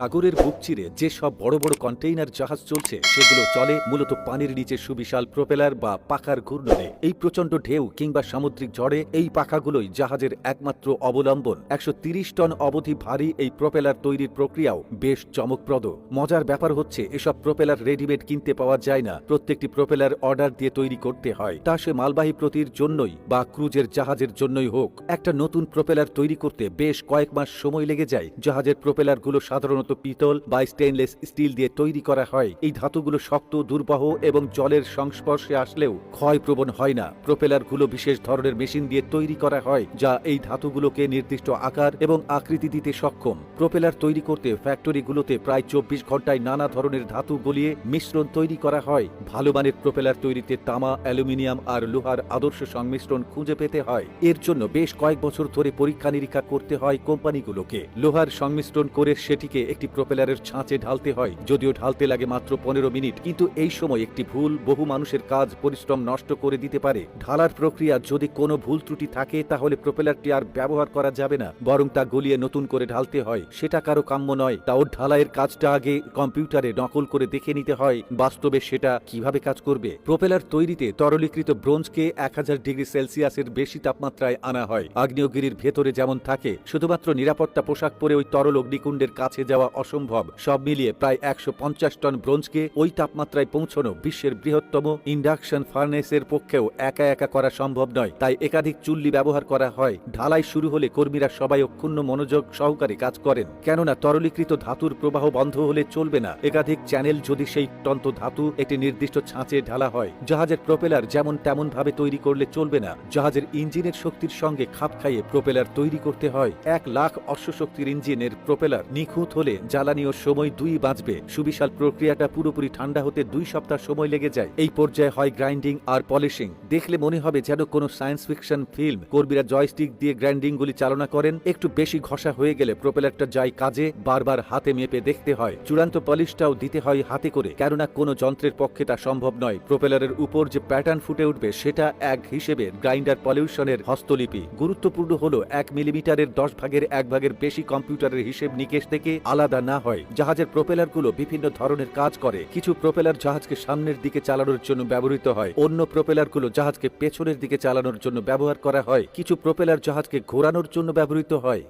সাগরের বুক চিরে যে সব বড় বড় কন্টেইনার জাহাজ চলছে, সেগুলো চলে মূলত পানির নিচে সুবিশাল প্রোপেলার বা পাখার ঘূর্ণনে। এই প্রচণ্ড ঢেউ কিংবা সামুদ্রিক ঝড়ে এই পাখাগুলোই জাহাজের একমাত্র অবলম্বন। একশো টন অবধি ভারী এই প্রোপেলার তৈরির প্রক্রিয়াও বেশ চমকপ্রদ। মজার ব্যাপার হচ্ছে, এসব প্রোপেলার রেডিমেড কিনতে পাওয়া যায় না। প্রত্যেকটি প্রোপেলার অর্ডার দিয়ে তৈরি করতে হয়। তা সে মালবাহী প্রতির জন্যই বা ক্রুজের জাহাজের জন্যই হোক। একটা নতুন প্রোপেলার তৈরি করতে বেশ কয়েক মাস সময় লেগে যায়। জাহাজের প্রোপেলারগুলো সাধারণত পিতল বা স্টেনলেস স্টিল দিয়ে তৈরি করা হয়। এই ধাতুগুলো শক্ত, দুর্বহ এবং জলের সংস্পর্শে আসলেও ক্ষয়প্রবণ হয় না। প্রোপেলারগুলো বিশেষ ধরনের মেশিন দিয়ে তৈরি করা হয়, যা এই ধাতুগুলোকে নির্দিষ্ট আকার এবং আকৃতি দিতে সক্ষম। প্রোপেলার তৈরি করতে ফ্যাক্টরিগুলোতে প্রায় চব্বিশ ঘন্টায় নানা ধরনের ধাতু গলিয়ে মিশ্রণ তৈরি করা হয়। ভালো মানের প্রোপেলার তৈরিতে তামা, অ্যালুমিনিয়াম আর লোহার আদর্শ সংমিশ্রণ খুঁজে পেতে হয়। এর জন্য বেশ কয়েক বছর ধরে পরীক্ষা নিরীক্ষা করতে হয় কোম্পানিগুলোকে। লোহার সংমিশ্রণ করে সেটিকে একটি প্রোপেলারের ছাঁচে ঢালতে হয়, যদিও ঢালতে লাগে মাত্র পনেরো মিনিট। কিন্তু এই সময় একটি ভুল, বহু মানুষের কাজ, পরিশ্রম নষ্ট করে দিতে পারে। ঢালার প্রক্রিয়া যদি কোনো ভুল ত্রুটি থাকে, তাহলে প্রোপেলারটি আর ব্যবহার করা যাবে না, বরং তা গলিয়ে নতুন করে ঢালতে হয়। সেটা কারও কাম্য নয়। তাও ঢালাইয়ের কাজটা আগে কম্পিউটারে নকল করে দেখে নিতে হয়, বাস্তবে সেটা কীভাবে কাজ করবে। প্রোপেলার তৈরিতে তরলীকৃত ব্রোঞ্জকে এক হাজার ডিগ্রি সেলসিয়াসের বেশি তাপমাত্রায় আনা হয়। আগ্নেয়গিরির ভেতরে যেমন থাকে, শুধুমাত্র নিরাপত্তা পোশাক পরে ওই তরল অগ্নিকুণ্ডের কাছে যাওয়া অসম্ভব। সব মিলিয়ে প্রায় একশো পঞ্চাশ টন ব্রোঞ্জকে ওই তাপমাত্রায় পৌঁছানো বিশ্বের বৃহত্তম ইন্ডাকশন ফার্নেসের পক্ষেও একা একা করা সম্ভব নয়। তাই একাধিক চুল্লি ব্যবহার করা হয়। ঢালাই শুরু হলে কর্মীরা সবাই অক্ষুণ্ণ মনোযোগ সহকারে কাজ করেন। কেননা তরলীকৃত ধাতুর প্রবাহ বন্ধ হলে চলবে না। একাধিক চ্যানেল যদি সেই টন্ত ধাতু একটি নির্দিষ্ট ছাঁচে ঢালা হয়, জাহাজের প্রোপেলার যেমন তেমন ভাবে তৈরি করলে চলবে না। জাহাজের ইঞ্জিনের শক্তির সঙ্গে খাপ খাইয়ে প্রোপেলার তৈরি করতে হয়। এক লাখ অশ্বশক্তির ইঞ্জিনের প্রোপেলার নিখুঁত হলে জ্বালানি ও সময় দুই বাঁচবে সুবিশাল প্রক্রিয়াটা পুরোপুরি ঠান্ডা হতে দুই সপ্তাহ সময় লেগে যায়। এই পর্যায়ে হয় গ্রাইন্ডিং আর পলিশিং। দেখলে মনে হবে যেন কোনো সায়েন্স ফিকশন ফিল্ম। কর্মীরা জয়স্টিক দিয়ে গ্রাইন্ডিংগুলি চালনা করেন। একটু বেশি ঘষা হয়ে গেলে প্রোপেলারটা যায় কাজে, বারবার হাতে মেপে দেখতে হয়। চূড়ান্ত পলিশটাও দিতে হয় হাতে করে। কেননা কোনো যন্ত্রের পক্ষে তা সম্ভব নয়। প্রোপেলারের উপর যে প্যাটার্ন ফুটে উঠবে, সেটা এক হিসেবে গ্রাইন্ডার পলিউশনের হস্তলিপি। গুরুত্বপূর্ণ হলো এক মিলিমিটারের দশ ভাগের এক ভাগের বেশি কম্পিউটারের হিসেব নিকেশ থেকে আলাদা না হয়, জাহাজের প্রোপেলারগুলো বিভিন্ন ধরনের কাজ করে। কিছু প্রোপেলার জাহাজকে সামনের দিকে চালানোর জন্য ব্যবহৃত হয়, অন্য প্রোপেলারগুলো জাহাজকে পেছনের দিকে চালানোর জন্য ব্যবহার করা হয়। কিছু প্রোপেলার জাহাজকে ঘোরানোর জন্য ব্যবহৃত হয়।